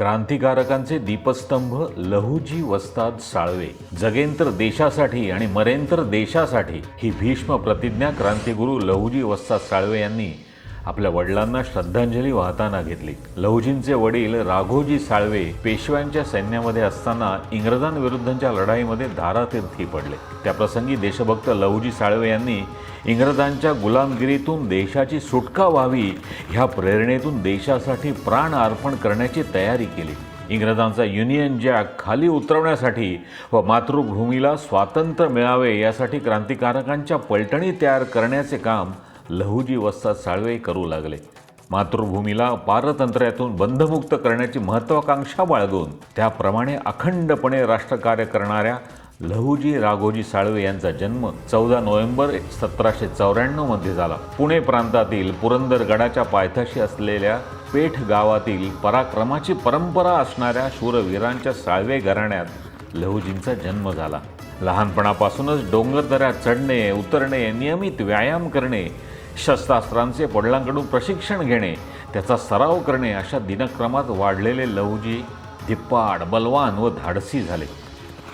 क्रांतिकारकांचे दीपस्तंभ लहुजी वस्ताद साळवे जगेंतर देशासाठी आणि मरेंतर देशासाठी ही भीष्म प्रतिज्ञा क्रांतिगुरू लहुजी वस्ताद साळवे यांनी आपल्या वडिलांना श्रद्धांजली वाहताना घेतली. लहुजींचे वडील राघोजी साळवे पेशव्यांच्या सैन्यामध्ये असताना इंग्रजांविरुद्धच्या लढाईमध्ये धारातीर्थी पडले. त्याप्रसंगी देशभक्त लहुजी साळवे यांनी इंग्रजांच्या गुलामगिरीतून देशाची सुटका व्हावी ह्या प्रेरणेतून देशासाठी प्राण अर्पण करण्याची तयारी केली. इंग्रजांचा युनियन जॅक खाली उतरवण्यासाठी व मातृभूमीला स्वातंत्र्य मिळावे यासाठी क्रांतिकारकांच्या पलटणी तयार करण्याचे काम लहुजी वस्ताद साळवे करू लागले. मातृभूमीला पारतंत्र्यातून बंधमुक्त करण्याची महत्त्वाकांक्षा बाळगून त्याप्रमाणे अखंडपणे राष्ट्रकार्य करणाऱ्या लहुजी राघोजी साळवे यांचा जन्म चौदा नोव्हेंबर सतराशे चौऱ्याण्णवमध्ये झाला. पुणे प्रांतातील पुरंदर गडाच्या पायथ्याशी असलेल्या पेठ गावातील पराक्रमाची परंपरा असणाऱ्या शूरवीरांच्या साळवे घराण्यात लहुजींचा जन्म झाला. लहानपणापासूनच डोंगरदऱ्या चढणे उतरणे नियमित व्यायाम करणे शस्त्रास्त्रांचे वडिलांकडून प्रशिक्षण घेणे त्याचा सराव करणे अशा दिनक्रमात वाढलेले लहुजी धिप्पाड बलवान व धाडसी झाले.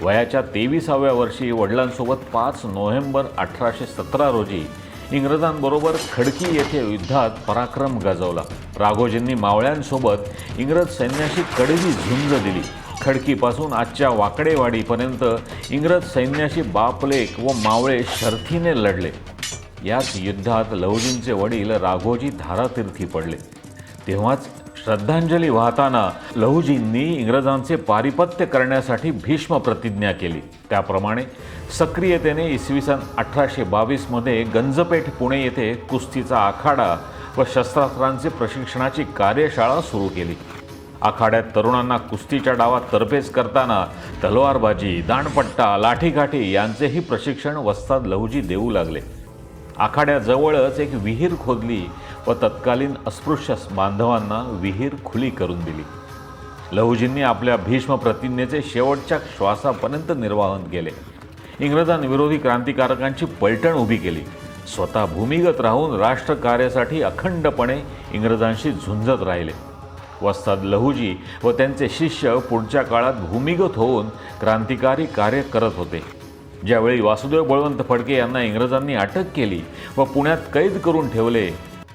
वयाच्या तेविसाव्या वर्षी वडिलांसोबत पाच नोव्हेंबर अठराशे सतरा रोजी इंग्रजांबरोबर खडकी येथे युद्धात पराक्रम गाजवला. राघोजींनी मावळ्यांसोबत इंग्रज सैन्याशी कडवी झुंज दिली. खडकीपासून आजच्या वाकडेवाडीपर्यंत इंग्रज सैन्याशी बापलेक व मावळे शर्थीने लढले. याच युद्धात लहुजींचे वडील राघोजी धारातीर्थी पडले. तेव्हाच श्रद्धांजली वाहताना लहुजींनी इंग्रजांचे पारिपत्य करण्यासाठी भीष्म प्रतिज्ञा केली. त्याप्रमाणे सक्रियतेने इसवी सन अठराशे बावीसमध्ये गंजपेठ पुणे येथे कुस्तीचा आखाडा व शस्त्रास्त्रांचे प्रशिक्षणाची कार्यशाळा सुरू केली. आखाड्यात तरुणांना कुस्तीच्या डावात तरफेज करताना तलवारबाजी दांडपट्टा लाठीकाठी यांचेही प्रशिक्षण वस्ताद लहुजी देऊ लागले. आखाड्याजवळच एक विहीर खोदली व तत्कालीन अस्पृश्य बांधवांना विहीर खुली करून दिली. लहुजींनी आपल्या भीष्म प्रतिज्ञेचे शेवटच्या श्वासापर्यंत निर्वाहन केले. इंग्रजांविरोधी क्रांतिकारकांची पलटण उभी केली. स्वतः भूमिगत राहून राष्ट्रकार्यासाठी अखंडपणे इंग्रजांशी झुंजत राहिले. वस्ताद लहुजी व त्यांचे शिष्य पुढच्या काळात भूमिगत होऊन क्रांतिकारी कार्य करत होते. ज्यावेळी वासुदेव बळवंत फडके यांना इंग्रजांनी अटक केली व पुण्यात कैद करून ठेवले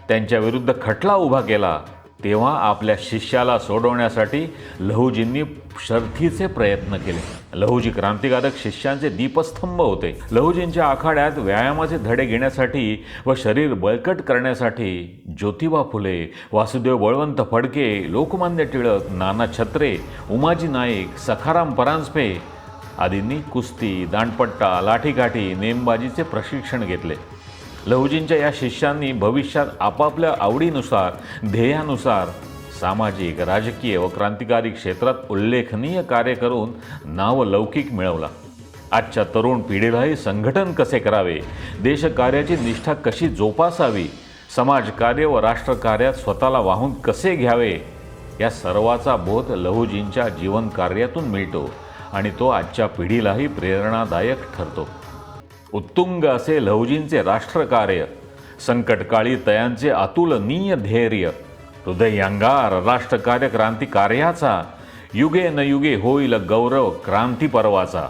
त्यांच्या विरुद्ध खटला उभा केला तेव्हा आपल्या शिष्याला सोडवण्यासाठी लहुजींनी शर्थीचे प्रयत्न केले. लहुजी क्रांतिकारक शिष्यांचे दीपस्तंभ होते. लहुजींच्या आखाड्यात व्यायामाचे धडे घेण्यासाठी व शरीर बळकट करण्यासाठी ज्योतिबा फुले वासुदेव बळवंत फडके लोकमान्य टिळक नाना छत्रे उमाजी नाईक सखाराम परांजपे आदींनी कुस्ती दांडपट्टा लाठीकाठी नेमबाजीचे प्रशिक्षण घेतले. लहुजींच्या या शिष्यांनी भविष्यात आपापल्या आवडीनुसार ध्येयानुसार सामाजिक राजकीय व क्रांतिकारी क्षेत्रात उल्लेखनीय कार्य करून नावलौकिक मिळवला. आजच्या तरुण पिढीलाही संघटन कसे करावे देशकार्याची निष्ठा कशी जोपासावी समाजकार्य व राष्ट्रकार्यात स्वतःला वाहून कसे घ्यावे या सर्वाचा बोध लहुजींच्या जीवनकार्यातून मिळतो. आणि तो आजच्या पिढीलाही प्रेरणादायक ठरतो. उत्तुंग असे लहुजींचे राष्ट्रकार्य संकटकाळी तयांचे अतुलनीय धैर्य हृदयांगार राष्ट्रकार्य क्रांतिकार्याचा युगे न युगे होईल गौरव क्रांती पर्वाचा